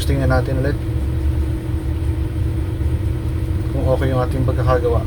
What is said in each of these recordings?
testing na natin ulit kung okay yung ating pagkakagawa.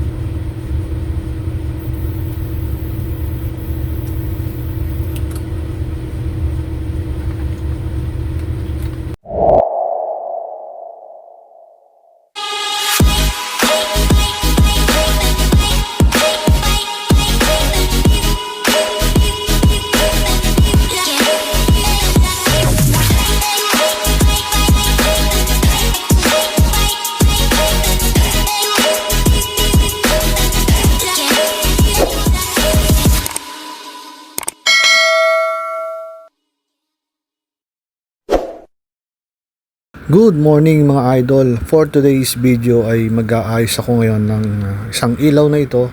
Good morning mga idol. For today's video ay mag-aayos ako ngayon ng uh, isang ilaw na ito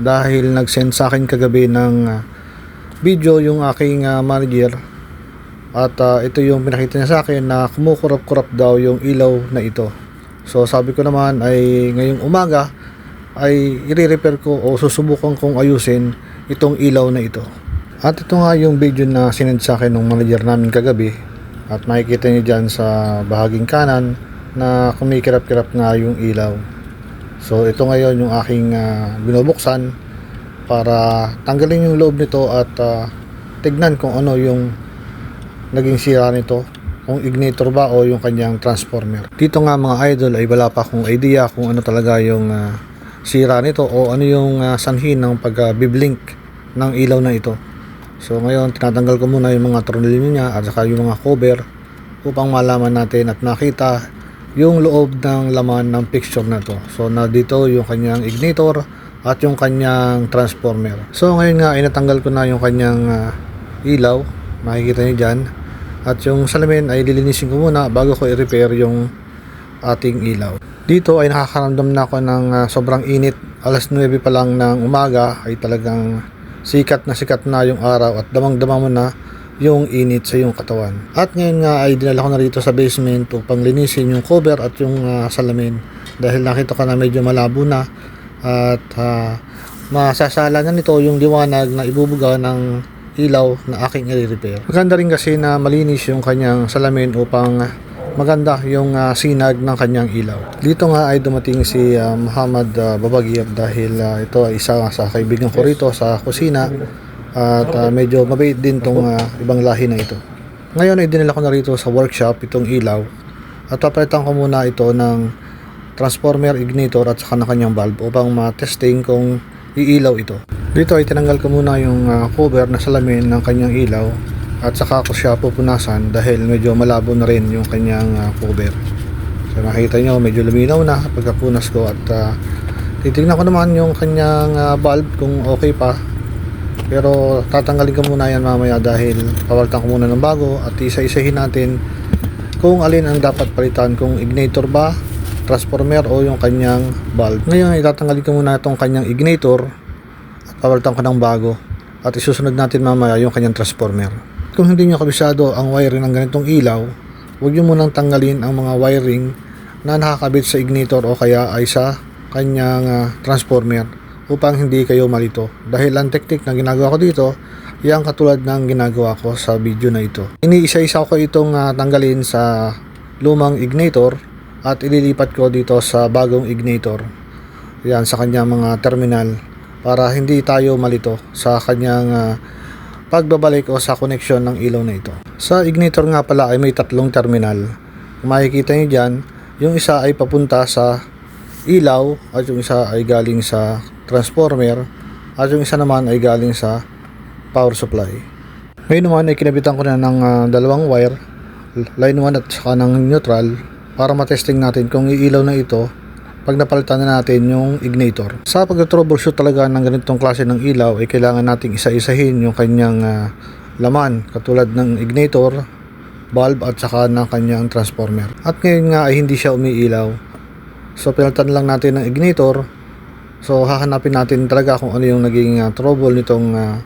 dahil nag-send sa akin kagabi ng uh, video yung aking uh, manager at uh, ito yung pinakita niya sa akin na kumukurap-kurap daw yung ilaw na ito. So sabi ko naman ay ngayong umaga ay i-repair ko o susubukan kong ayusin itong ilaw na ito. At ito nga yung video na sinend sa akin ng manager namin kagabi at makikita niyo dyan sa bahaging kanan na kumikirap-kirap nga yung ilaw. So ito ngayon yung aking ah, binubuksan para tanggalin yung loob nito at ah, tignan kung ano yung naging sira nito kung ignitor ba o yung kanyang transformer. Dito nga mga idol ay wala pa akong idea kung ano talaga yung ah, sira nito o ano yung ah, sanhi ng pag-biblink ng ilaw na ito. So ngayon tinatanggal ko muna yung mga tornilyo niya at saka yung mga cover upang malaman natin at makita yung loob ng laman ng fixture na to. So na dito yung kanyang ignitor at yung kanyang transformer. So ngayon nga ay natanggal ko na yung kanyang ah, ilaw. Makikita niyo dyan. At yung salamin ay lilinisin ko muna bago ko i-repair yung ating ilaw. Dito ay nakakaramdam na ako ng ah, sobrang init. Alas 9 pa lang ng umaga ay talagang sikat na sikat na yung araw at damang-dama mo na yung init sa iyong katawan. At ngayon nga ay dinala ko na rito sa basement upang linisin yung cover at yung ah, salamin dahil nakita ko na medyo malabo na at ah, masasala na nito yung liwanag na ibubuga ng ilaw na aking i-repair. Maganda rin kasi na malinis yung kanyang salamin upang maganda yung ah, sinag ng kanyang ilaw. Dito nga ay dumating si ah, Muhammad ah, Babagir dahil ah, ito ay isa sa kaibigan ko rito sa kusina at ah, medyo mabait din tong ah, ibang lahi na ito. Ngayon ay dinala ko na rito sa workshop itong ilaw at papalitan ko muna ito ng transformer ignitor at saka ng kanyang valve upang ma-testing kung iilaw ito. Dito ay tinanggal ko muna yung ah, cover na salamin ng kanyang ilaw at saka ko siya pupunasan dahil medyo malabo na rin yung kanyang ah, cover. So nakita nyo medyo luminaw na pagkapunas ko at ah, titignan ko naman yung kanyang ah, valve kung okay pa. Pero tatanggalin ko muna yan mamaya dahil pawaltan ko muna ng bago at isa-isahin natin kung alin ang dapat palitan kung ignitor ba transformer o yung kanyang valve. Ngayon itatanggalin ko muna itong kanyang ignitor at pawaltan ko ng bago at isusunod natin mamaya yung kanyang transformer. Kung hindi nyo kabisado ang wiring ng ganitong ilaw, huwag nyo munang tanggalin ang mga wiring na nakakabit sa ignitor o kaya ay sa kanyang ah, transformer upang hindi kayo malito. Dahil ang teknik na ginagawa ko dito, yan katulad ng ginagawa ko sa video na ito. Iniisa-isa ko itong ah, tanggalin sa lumang ignitor at ililipat ko dito sa bagong ignitor. Yan sa kanyang mga terminal para hindi tayo malito sa kanyang ah, pagbabalik o sa connection ng ilaw na ito. Sa ignitor nga pala ay may tatlong terminal. Makikita nyo dyan, yung isa ay papunta sa ilaw at yung isa ay galing sa transformer at yung isa naman ay galing sa power supply. Ngayon naman ay kinabitan ko na ng ah, dalawang wire, line 1 at saka ng neutral para matesting natin kung iilaw na ito pag napalitan na natin yung ignitor. Sa pag-troubleshoot talaga ng ganitong klase ng ilaw ay kailangan nating isa-isahin yung kanyang ah, laman katulad ng ignitor, bulb at saka ng kanyang transformer. At ngayon nga ay hindi siya umiilaw. So pinalitan lang natin ng ignitor. So hahanapin natin talaga kung ano yung naging ah, trouble nitong ah,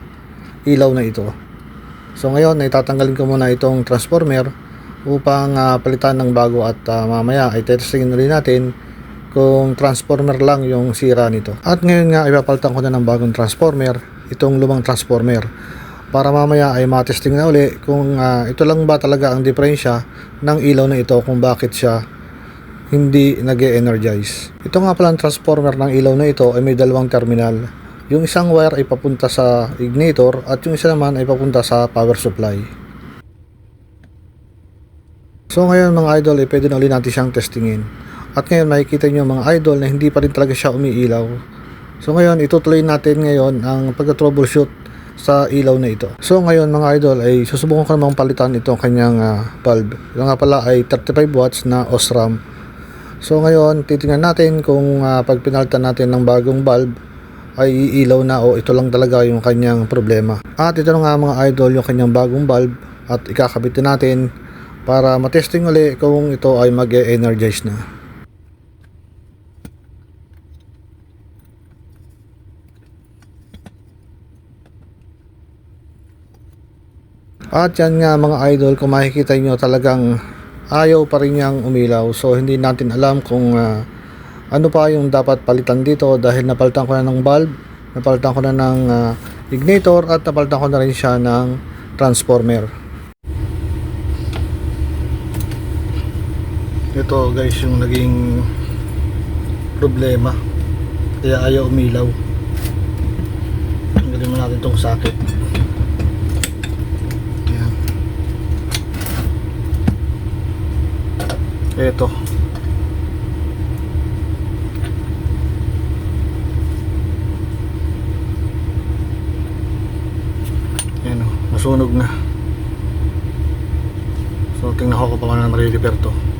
ilaw na ito. So ngayon ay tatanggalin ko muna itong transformer upang ah, palitan ng bago at ah, mamaya ay testingin na rin natin kung transformer lang yung sira nito. At ngayon nga ipapalitan ko na ng bagong transformer, itong lumang transformer. para mamaya ay matesting na uli kung ah, ito lang ba talaga ang diferensya ng ilaw na ito kung bakit siya hindi nag energize Ito nga pala ang transformer ng ilaw na ito ay may dalawang terminal. Yung isang wire ay papunta sa ignitor at yung isa naman ay papunta sa power supply. So ngayon mga idol ay pwede na ulit natin siyang testingin. At ngayon makikita nyo mga idol na hindi pa rin talaga siya umiilaw. So ngayon itutuloy natin ngayon ang pagka-troubleshoot sa ilaw na ito. So ngayon mga idol ay susubukan ko namang palitan itong kanyang ah, bulb. Ito nga pala ay 35 watts na Osram. So ngayon titingnan natin kung ah, pag pinalitan natin ng bagong bulb ay iilaw na o ito lang talaga yung kanyang problema. At ito nga mga idol yung kanyang bagong bulb at ikakabit na natin para matesting uli kung ito ay mag-energize na. At yan nga mga idol, kung makikita nyo talagang ayaw pa rin niyang umilaw. So hindi natin alam kung ah, ano pa yung dapat palitan dito dahil napalitan ko na ng bulb, napalitan ko na ng ah, ignitor at napalitan ko na rin siya ng transformer. Ito guys yung naging problema. Kaya ayaw umilaw. Mo natin itong socket. Ayan. Ito. Ayan o, nasunog na. So, tingnan ko kung paano na marirepair to.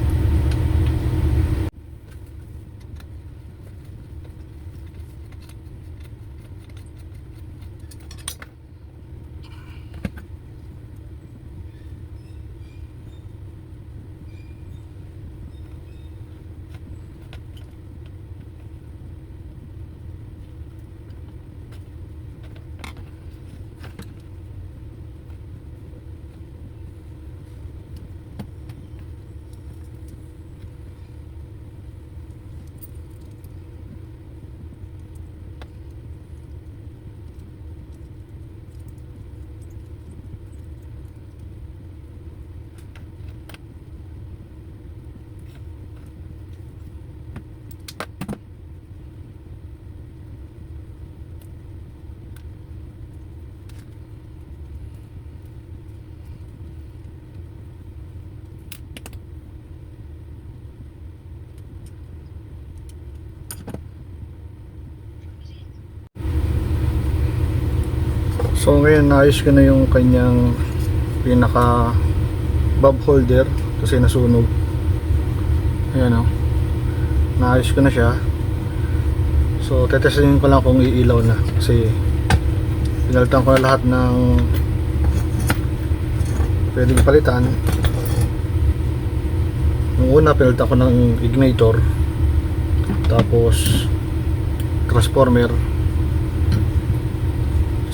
So ngayon naayos ko na yung kanyang pinaka bob holder kasi nasunog. Ayan o. Naayos ko na siya. So tetestin ko lang kung iilaw na kasi pinalitan ko na lahat ng pwedeng palitan. Nung una pinalitan ko ng ignitor tapos transformer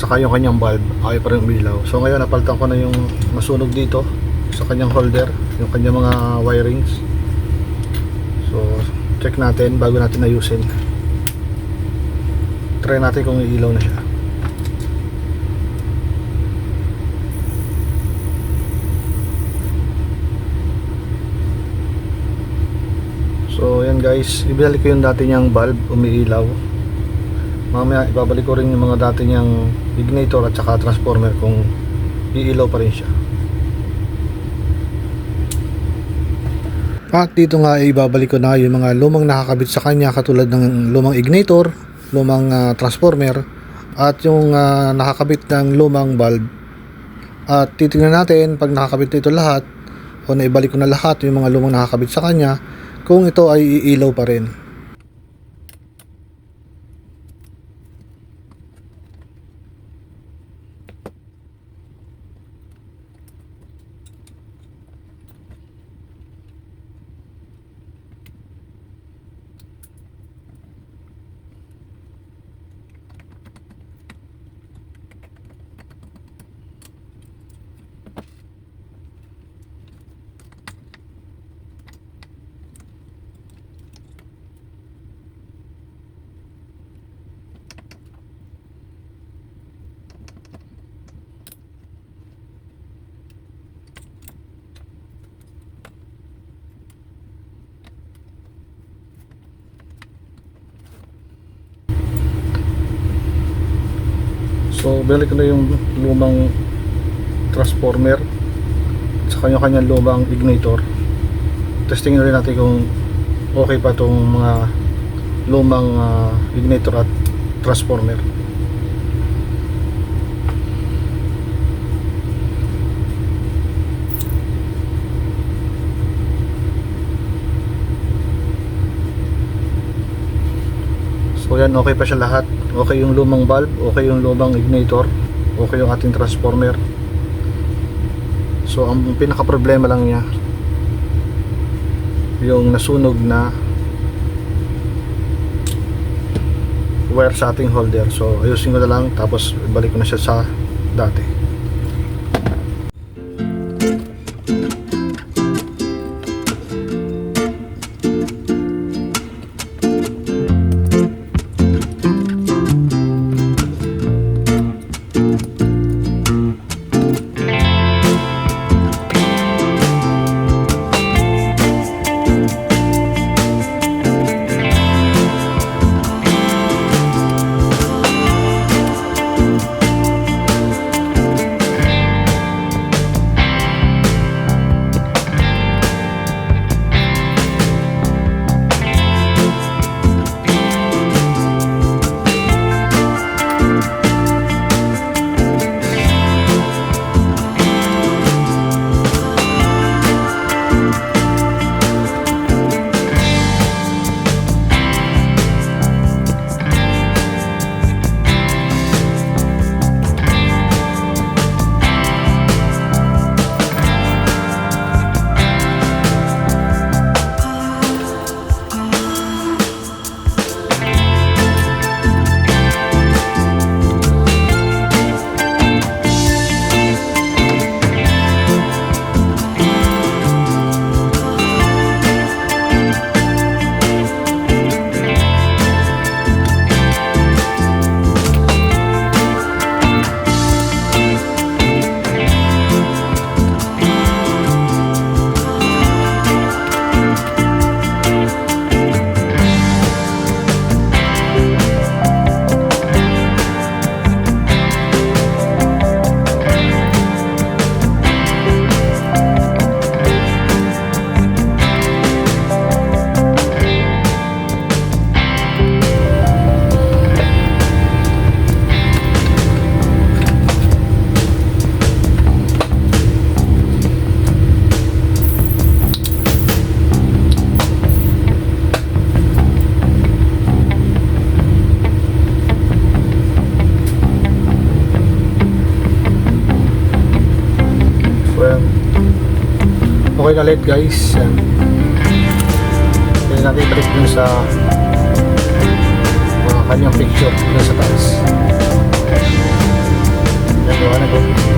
saka yung kanyang bulb ayaw pa rin umilaw. So ngayon napalitan ko na yung masunog dito sa kanyang holder yung kanyang mga wirings. So check natin bago natin ayusin. Try natin kung iilaw na siya. So yan guys ibalik ko yung dati niyang bulb umiilaw mamaya ibabalik ko rin yung mga dati niyang ignitor at saka transformer kung iilaw pa rin siya. At dito nga ibabalik ko na yung mga lumang nakakabit sa kanya katulad ng lumang ignitor lumang ah, transformer at yung ah, nakakabit ng lumang bulb. At titingnan natin pag nakakabit ito lahat o naibalik ko na lahat yung mga lumang nakakabit sa kanya kung ito ay iilaw pa rin So, balik na yung lumang transformer sa kanya-kanyang lumang ignitor. Testing na rin natin kung okay pa itong mga lumang ah, ignitor at transformer. So yan, okay pa siya lahat. Okay yung lumang bulb, okay yung lumang ignitor, okay yung ating transformer. So ang pinaka problema lang niya yung nasunog na wire sa ating holder. So ayusin ko na lang tapos balik ko na siya sa dati. Ulit guys. Yan. Kaya natin balik dun sa mga kanyang picture dun sa taas. Yan, gawa na ko.